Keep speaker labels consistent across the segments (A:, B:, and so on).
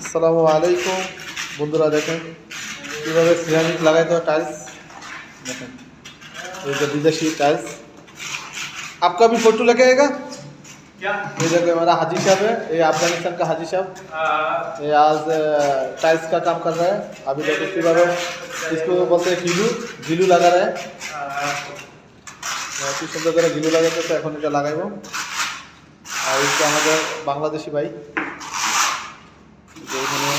A: আসসালামু আলাইকুম বন্ধুরা দেখেন কীভাবে সিরামিক লাগাইতে হয় टाइल्स देखें ये जो विदेशी टाइल्स आपका भी फोटो लगे आएगा
B: क्या
A: ये देखो हमारा हाजी साहब है ये अफगानिस्तान का हाजी साहब
B: आ,
A: ये आज टाइल्स का काम कर रहा है अभी देखो কীভাবে इसको बोलते हैं गीलू गीलू लगा रहा है
B: आ,
A: কি সুন্দর করে গিলু লাগাইতেছে এখন এটা লাগাইবো আর এটা আমাদের বাংলাদেশি ভাই যে এখানে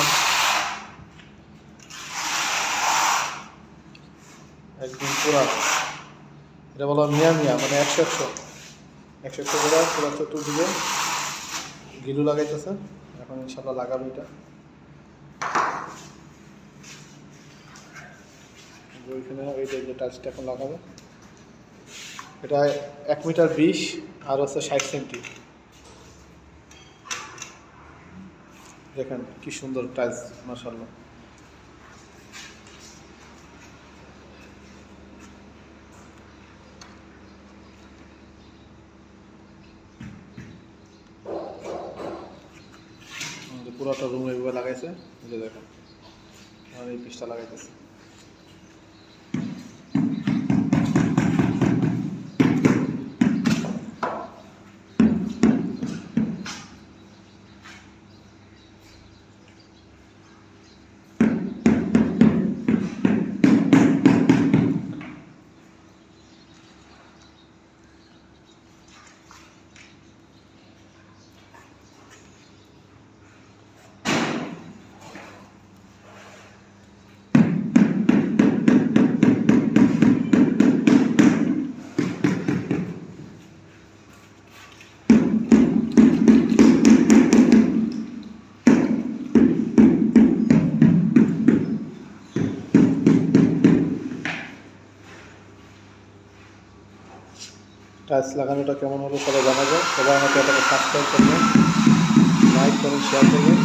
A: একদম পুরা। এটা বলো মিয়া মিয়া মানে একশো একশো। একশো একশো করে পুরো চতুর্দিকে গিলু লাগাইতেছে। এখন ইনশাল্লাহ লাগাবো এটা। ওইখানে ওই যে টাচটা এখন লাগাবো। এটা এক মিটার বিশ, আর হচ্ছে ষাট সেন্টি দেখেন কি সুন্দর টাইলস মাসাল্লাহ পুরোটা রুম এইভাবে লাগাইছে দেখেন আর এই পিসটা লাগাইতেছে। গাছ লাগানোটা কেমন হলো সবাই জানা যায় সবাই আমাকে এটাকে সাবস্ক্রাইব করবেন লাইক করুন শেয়ার করবেন।